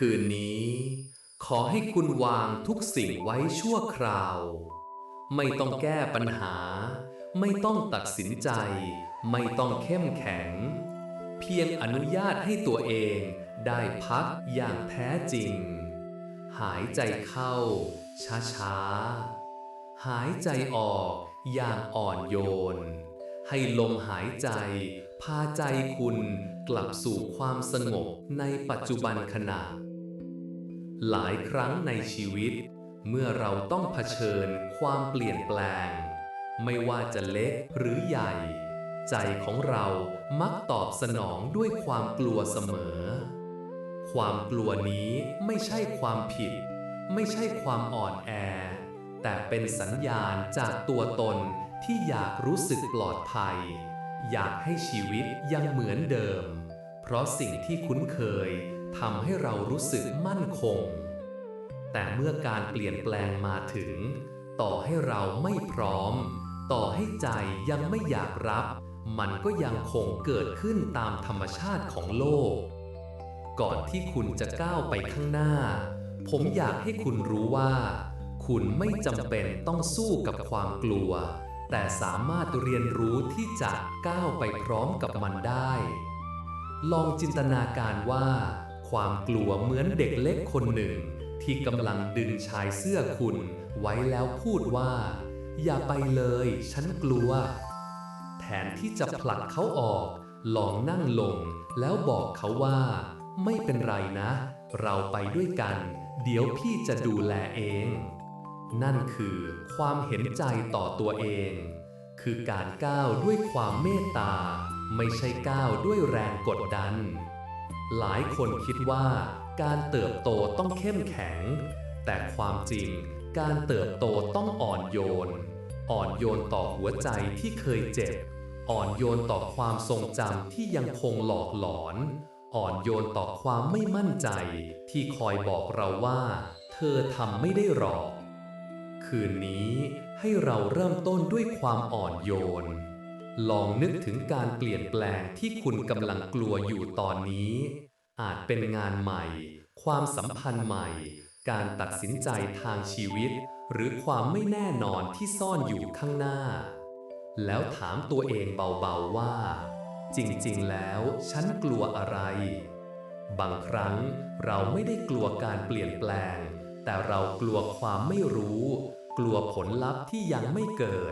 คืนนี้ ขอให้คุณวางทุกสิ่งไว้ชั่วคราว ไม่ต้องแก้ปัญหา ไม่ต้องตัดสินใจ ไม่ต้องเข้มแข็ง เพียงอนุญาตให้ตัวเองได้พักอย่างแท้จริง หายใจเข้า ช้าๆ หายใจออกอย่างอ่อนโยน ให้ลมหายใจ พาใจคุณกลับสู่ความสงบในปัจจุบันขณะ หลายครั้งในชีวิต เมื่อเราต้องเผชิญความเปลี่ยนแปลง ไม่ว่าจะเล็กหรือใหญ่ ใจของเรามักตอบสนองด้วยความกลัวเสมอ ความกลัวนี้ไม่ใช่ความผิด ไม่ใช่ความอ่อนแอ แต่เป็นสัญญาณจากตัวตนที่อยากรู้สึกปลอดภัย อยากให้ชีวิตยังเหมือนเดิม เพราะสิ่งที่คุ้นเคยทำให้เรารู้สึกมั่นคง แต่เมื่อการเปลี่ยนแปลงมาถึง ต่อให้เราไม่พร้อม ต่อให้ใจยังไม่อยากรับ มันก็ยังคงเกิดขึ้นตามธรรมชาติของโลก ก่อนที่คุณจะก้าวไปข้างหน้า ผมอยากให้คุณรู้ว่า คุณไม่จำเป็นต้องสู้กับความกลัว แต่สามารถเรียนรู้ที่จะก้าวไปพร้อมกับมันได้ ลองจินตนาการว่า ความกลัวเหมือนเด็กเล็กคนหนึ่ง ที่กำลังดึงชายเสื้อคุณไว้แล้วพูดว่า อย่าไปเลย ฉันกลัว แทนที่จะผลักเขาออก ลองนั่งลงแล้วบอกเขาว่า ไม่เป็นไรนะ เราไปด้วยกัน เดี๋ยวพี่จะดูแลเอง นั่นคือความเห็นใจต่อตัวเอง คือการก้าวด้วยความเมตตา ไม่ใช่ก้าวด้วยแรงกดดัน หลายคนคิดว่า การเติบโตต้องเข้มแข็ง แต่ความจริงการเติบโตต้องอ่อนโยน อ่อนโยนต่อหัวใจที่เคยเจ็บ อ่อนโยนต่อความทรงจำที่ยังคงหลอกหลอน อ่อนโยนต่อความไม่มั่นใจ ที่คอยบอกเราว่า เธอทำไม่ได้หรอก คืนนี้ให้เราเริ่มต้นด้วยความอ่อนโยน ลองนึกถึงการเปลี่ยนแปลงที่คุณกำลังกลัวอยู่ตอนนี้ อาจเป็นงานใหม่ ความสัมพันธ์ใหม่ การตัดสินใจทางชีวิต หรือความไม่แน่นอนที่ซ่อนอยู่ข้างหน้า แล้วถามตัวเองเบาๆว่า จริงๆ แล้วฉันกลัวอะไร บางครั้งเราไม่ได้กลัวการเปลี่ยนแปลงแต่เรากลัวความไม่รู้ กลัวผลลัพธ์ที่ยังไม่เกิด